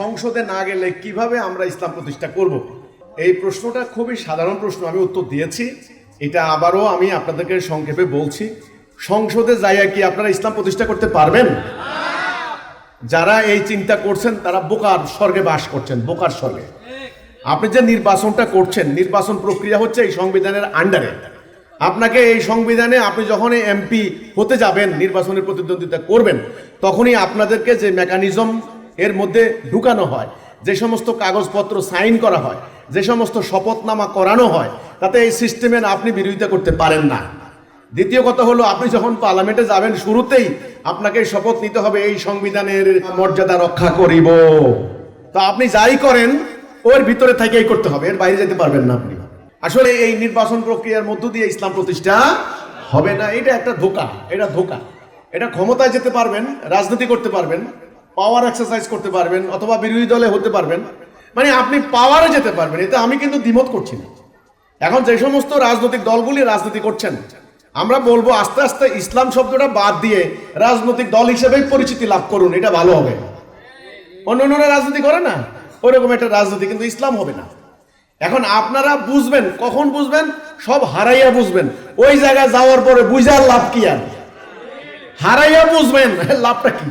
সংসদে না গেলে কীভাবে আমরা ইসলাম প্রতিষ্ঠা করব? এই প্রশ্নটা খুবই সাধারণ প্রশ্ন, আমি উত্তর দিয়েছি। এটা আবারও আমি আপনাদেরকে সংক্ষেপে বলছি। সংসদে যাইয়া কি আপনারা ইসলাম প্রতিষ্ঠা করতে পারবেন? যারা এই চিন্তা করছেন, তারা বোকার স্বর্গে বাস করছেন, বোকার স্বর্গে। আপনি যে নির্বাচনটা করছেন, নির্বাচন প্রক্রিয়া হচ্ছে এই সংবিধানের আন্ডারে আপনাকে এই সংবিধানে আপনি যখন এমপি হতে যাবেন, নির্বাচনের প্রতিদ্বন্দ্বিতা করবেন, তখনই আপনাদেরকে যে মেকানিজম এর মধ্যে ঢুকানো হয়। যে সমস্ত কাগজপত্র সাইন করা হয়, যে সমস্ত শপথনামা করানো হয়, তাতে এই সিস্টেমের আপনি বিরোধিতা করতে পারেন না। দ্বিতীয় কথা হলো, আপনি যখন পার্লামেন্টে যাবেন, শুরুতেই আপনাকে শপথ নিতে হবে, এই সংবিধানের মর্যাদা রক্ষা করিব। তো আপনি যাই করেন, ওর ভিতরে থেকেই করতে হবে, এর বাইরে যেতে পারবেন না আপনি। আসলে এই নির্বাচন প্রক্রিয়ার মধ্য দিয়ে ইসলাম প্রতিষ্ঠা হবে না, এটা একটা ধোকা, এটা ধোকা। এটা ক্ষমতায় যেতে পারবেন, রাজনীতি করতে পারবেন পাওয়ার এক্সারসাইজ করতে পারবেন অথবা বিরোধী দলে হতে পারবেন। মানে আপনি পাওয়ারে যেতে পারবেন, এতে আমি কিন্তু দ্বিমত করছি না। এখন যে সমস্ত রাজনৈতিক দলগুলি রাজনীতি করছেন, আমরা বলব আস্তে আস্তে ইসলাম শব্দটা বাদ দিয়ে রাজনৈতিক দল হিসেবেই পরিচিতি লাভ করুন, এটা ভালো হবে। অন্য অন্যরা রাজনীতি করে না, ওইরকম একটা রাজনীতি কিন্তু ইসলাম হবে না। এখন আপনারা বুঝবেন, কখন বুঝবেন? সব হারাইয়া বুঝবেন। ওই জায়গায় যাওয়ার পরে বুঝার লাভ কি আর? হারাইয়া বুঝবেন, লাভটা কি?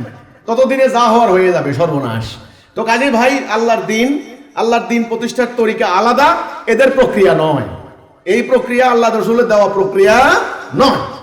ততদিনে যা হওয়ার হয়ে যাবে, সর্বনাশ। তো কাজী ভাই, আল্লাহর দিন আল্লাহর দিন প্রতিষ্ঠার তরিকা আলাদা, এদের প্রক্রিয়া নয়। এই প্রক্রিয়া আল্লাহ রসুলের দেওয়া প্রক্রিয়া নয়।